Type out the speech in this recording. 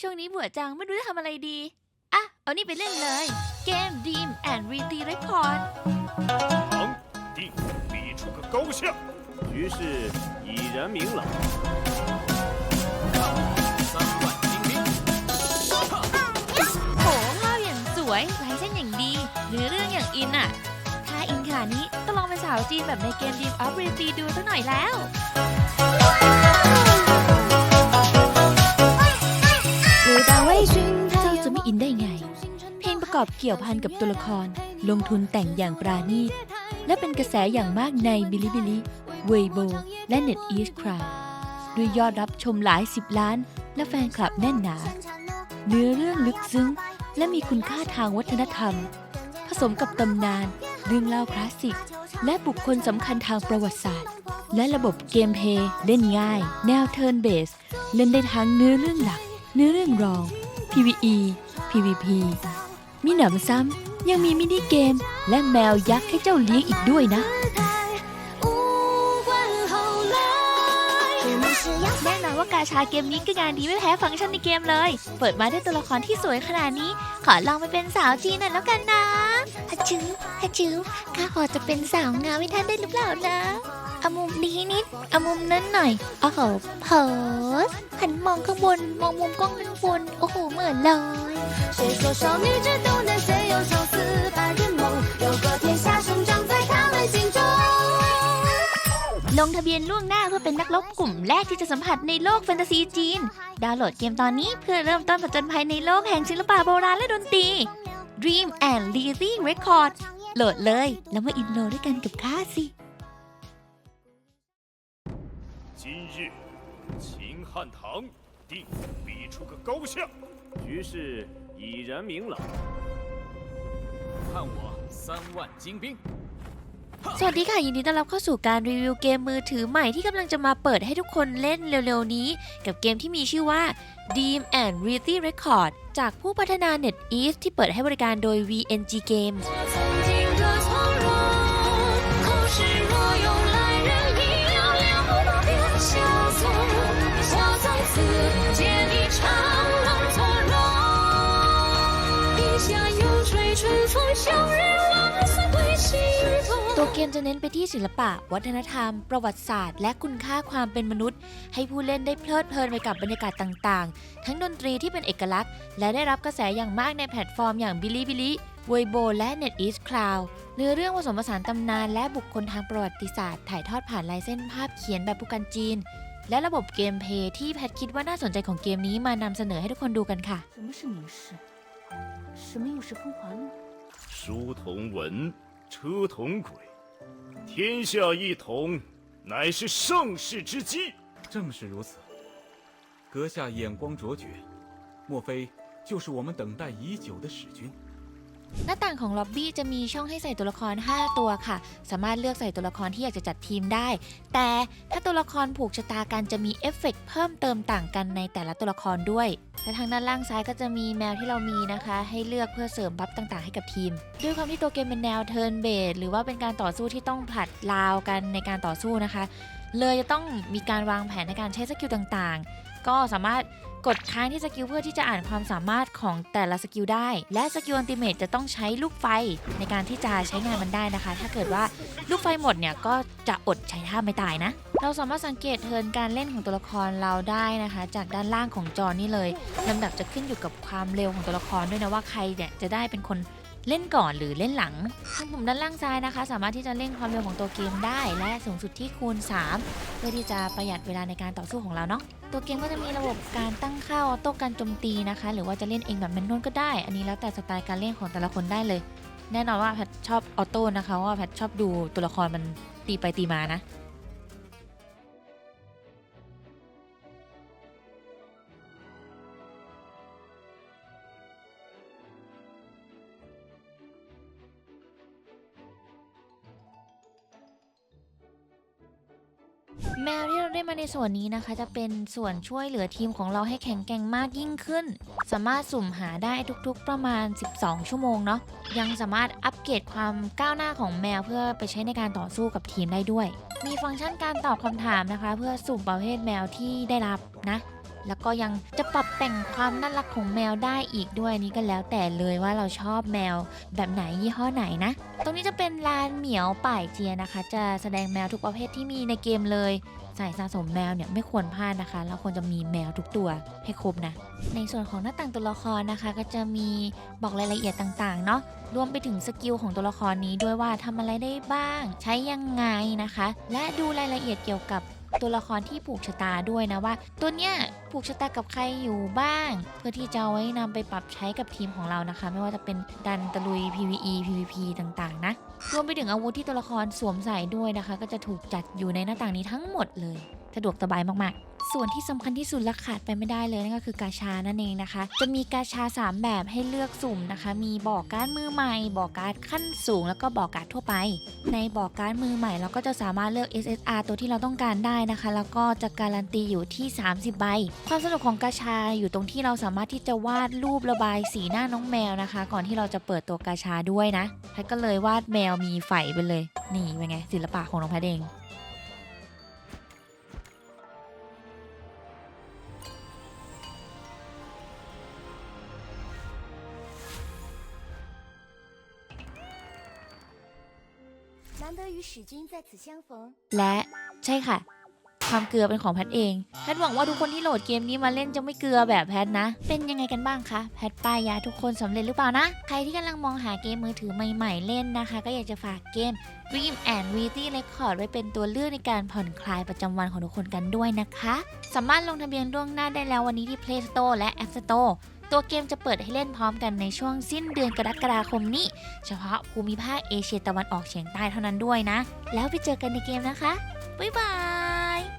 ช่วงนี้เบื่อจังไม่รู้จะทำอะไรดี อ่ะ เอานี่ไปเล่นเลย เกม Dream and r e t y Record 唐定比出个高下，局势已然明朗。三万精兵， โหภาพอย่างสวยลายเส้นอย่างดีเนื้อเรื่องอย่างอินอ่ะ ถ้าอินขนาดนี้ต้องลองเป็นสาวจีนแบบในเกม Dream of r e t y ดูสักหน่อยแล้ว อบเกี่ยวพันกับตัวละคร ลงทุนแต่งอย่างปราณีต และเป็นกระแสอย่างมากในบิลิบิลิเวโบและ Net East Crowd ด้วยยอดรับชมหลายสิบล้าน และแฟนคลับแน่นหนา เนื้อเรื่องลึกซึ้ง และมีคุณค่าทางวัฒนธรรม ผสมกับตำนานเรื่องเล่าคลาสสิก และบุคคลสำคัญทางประวัติศาสตร์ และระบบเกมเพลย์เล่นง่าย แนวเทิร์นเบส เล่นได้ทั้งเนื้อเรื่องหลัก เนื้อเรื่องรอง PVE PVP มีหนำซ้ำยังมีมินิเกม และแมวยักษ์ให้เจ้าเลี้ยงอีกด้วยนะ แน่นอนว่ากาชาเกมนี้ก็งานดีไม่แพ้ฟังก์ชันในเกมเลย เปิดมาด้วยตัวละครที่สวยขนาดนี้ ขอลองไปเป็นสาวจีนหน่อยแล้วกันนะฮัจจื้อฮัจจื้อข้าขอจะเป็นสาวงามให้ท่านได้หรือเปล่านะเอามุมนี้นิดเอามุมนั้นหน่อยโอ้โหเพอหันมองข้างบน มองมุมกล้องข้างบน โอ้โห เหมือนเลย 谁说少女只懂那些有朝思白日梦，有个天下生长在他们心中。 ลงทะเบียนล่วงหน้าเพื่อเป็นนักรบกลุ่มแรกที่จะสัมผัสในโลกแฟนตาซีจีน ดาวน์โหลดเกมตอนนี้เพื่อเริ่มต้นผจญภัยในโลกแห่งศิลปะโบราณและดนตรี Dream and l e a d i n g Record โหลดเลย แล้วมาอินโนด้วยกันกับข้าสิ 今日秦汉唐 定比出个高下，局势已然明朗。看我三万精兵。 สวัสดีค่ะ ยินดีต้อนรับเข้าสู่การรีวิวเกมมือถือใหม่ที่กำลังจะมาเปิดให้ทุกคนเล่นเร็วๆนี้ กับเกมที่มีชื่อว่า Dream and r e a l i y Record จากผู้พัฒนา NetEase ที่เปิดให้บริการโดย VNG Games ตัว。เกมจะเน้นไปที่ศิลปะ วัฒนธรรม ประวัติศาสตร์ และคุณค่าความเป็นมนุษย์ ให้ผู้เล่นได้เพลิดเพลินไปกับบรรยากาศต่างๆ ทั้งดนตรีที่เป็นเอกลักษณ์ และได้รับกระแสอย่างมากในแพลตฟอร์มอย่าง Bilibili Weibo และ NetEase Cloud เนื้อเรื่องผสมผสานตำนานและบุคคลทางประวัติศาสตร์ ถ่ายทอดผ่านลายเส้นภาพเขียนแบบผู้กันจีน และระบบเกมเพย์ที่แพทคิดว่าน่าสนใจของเกมนี้มานำเสนอให้ทุกคนดูกันค่ะ 书同文，车同轨，天下一统，乃是盛世之基。正是如此，阁下眼光卓绝，莫非就是我们等待已久的使君？ หน้าต่างของล็อบบี้จะมีช่องให้ใส่ตัวละคร 5 ตัวค่ะ สามารถเลือกใส่ตัวละครที่อยากจะจัดทีมได้ แต่ถ้าตัวละครผูกชะตากันจะมีเอฟเฟกต์เพิ่มเติมต่างกันในแต่ละตัวละครด้วย และทางด้านล่างซ้ายก็จะมีแมวที่เรามีนะคะ ให้เลือกเพื่อเสริมบัฟต่างๆ ให้กับทีม ด้วยความที่ตัวเกมเป็นแนวเทิร์นเบสหรือว่าเป็นการต่อสู้ที่ต้องผลัดราวกันในการต่อสู้นะคะ เลยจะต้องมีการวางแผนในการใช้สกิลต่างๆ ก็สามารถ กดค้างที่สกิลเพื่อที่จะอ่านความสามารถของแต่ละสกิลได้ และสกิลอันติเมตจะต้องใช้ลูกไฟในการที่จะใช้งานมันได้นะคะ ถ้าเกิดว่าลูกไฟหมดเนี่ยก็จะอดใช้ท่าไม่ตายนะ เราสามารถสังเกตเทินการเล่นของตัวละครเราได้นะคะ จากด้านล่างของจอนี่เลยลำดับจะขึ้นอยู่กับความเร็วของตัวละครด้วยนะว่าใครเนี่ยจะได้เป็นคน เล่นก่อนหรือเล่นหลังทางปุ่มด้านล่างซ้ายนะคะ สามารถที่จะเร่งความเร็วของตัวเกมได้และสูงสุดที่คูณ 3 เพื่อที่จะประหยัดเวลาในการต่อสู้ของเราเนาะตัวเกมก็จะมีระบบการตั้งค่าออโต้การโจมตีนะคะ หรือว่าจะเล่นเองแบบแมนนวลก็ได้ อันนี้แล้วแต่สไตล์การเล่นของแต่ละคนได้เลย แน่นอนว่าแพทชอบออโต้นะคะเพราะว่าแพทชอบดูตัวละครมันตีไปตีมานะ แมวที่เราได้มาในส่วนนี้นะคะ จะเป็นส่วนช่วยเหลือทีมของเราให้แข็งแกร่งมากยิ่งขึ้น สามารถสุ่มหาได้ทุกๆ ประมาณ 12 ชั่วโมงเนาะยังสามารถอัปเกรดความก้าวหน้าของแมวเพื่อไปใช้ในการต่อสู้กับทีมได้ด้วย มีฟังก์ชันการตอบคำถามนะคะ เพื่อสุ่มประเภทแมวที่ได้รับนะ แล้วก็ยังจะปรับแต่งความน่ารักของแมวได้อีกด้วยนี้ก็แล้วแต่เลยว่าเราชอบแมวแบบไหนยี่ห้อไหนนะ ตรงนี้จะเป็นลานเหมียวป่ายเจียนะคะ จะแสดงแมวทุกประเภทที่มีในเกมเลยสายสะสมแมวเนี่ยไม่ควรพลาดนะคะ เราควรจะมีแมวทุกตัวให้ครบนะ ในส่วนของหน้าต่างตัวละครนะคะ ก็จะมีบอกรายละเอียดต่างๆเนาะ รวมไปถึงสกิลของตัวละครนี้ด้วยว่าทำอะไรได้บ้าง ใช้ยังไงนะคะ และดูรายละเอียดเกี่ยวกับ ตัวละครที่ผูกชะตาด้วยนะว่า ตัวเนี้ยผูกชะตากับใครอยู่บ้าง เพื่อที่จะไว้นำไปปรับใช้กับทีมของเรานะคะ ไม่ว่าจะเป็นดันตะลุย PVE PVP ต่างๆ นะรวมไปถึงอาวุธที่ตัวละครสวมใส่ด้วยนะคะ ก็จะถูกจัดอยู่ในหน้าต่างนี้ทั้งหมดเลย สะดวกสบายมากๆ ส่วนที่สำคัญที่สุดและขาดไปไม่ได้เลยนั่นก็คือกาชานั่นเองนะคะ จะมีกาชา 3 แบบให้เลือกสุ่มนะคะ มีบอกการ์ดมือใหม่ บอกการ์ดขั้นสูง แล้วก็บอกการ์ดทั่วไป ในบอกการ์ดมือใหม่เราก็จะสามารถเลือก SSR ตัวที่เราต้องการได้นะคะ แล้วก็จะการันตีอยู่ที่ 30 ใบ ความสนุกของกาชาอยู่ตรงที่เราสามารถที่จะวาดรูประบายสีหน้าน้องแมวนะคะ ก่อนที่เราจะเปิดตัวกาชาด้วยนะแพทก็เลยวาดแมวมีไฝไปเลย นี่เป็นไงศิลปะของน้องแพทเอง และใช่ค่ะ ความเกลือเป็นของแพทเอง แพทหวังว่าทุกคนที่โหลดเกมนี้มาเล่นจะไม่เกลือแบบแพทนะ เป็นยังไงกันบ้างคะ แพทป้ายยาทุกคนสำเร็จหรือเปล่านะ ใครที่กำลังมองหาเกมมือถือใหม่ๆเล่นนะคะ ก็อยากจะฝากเกม Dream and w e e t y Record ไว้เป็นตัวเลือกในการผ่อนคลายประจำวันของทุกคนกันด้วยนะคะ สามารถลงทะเบียนล่วงหน้าได้แล้ววันนี้ที่ Play Store และ App Store ตัวเกมจะเปิดให้เล่นพร้อมกันในช่วงสิ้นเดือนกรกฎาคมนี้ เฉพาะภูมิภาคเอเชียตะวันออกเฉียงใต้เท่านั้นด้วยนะ แล้วไปเจอกันในเกมนะคะ บ๊ายบาย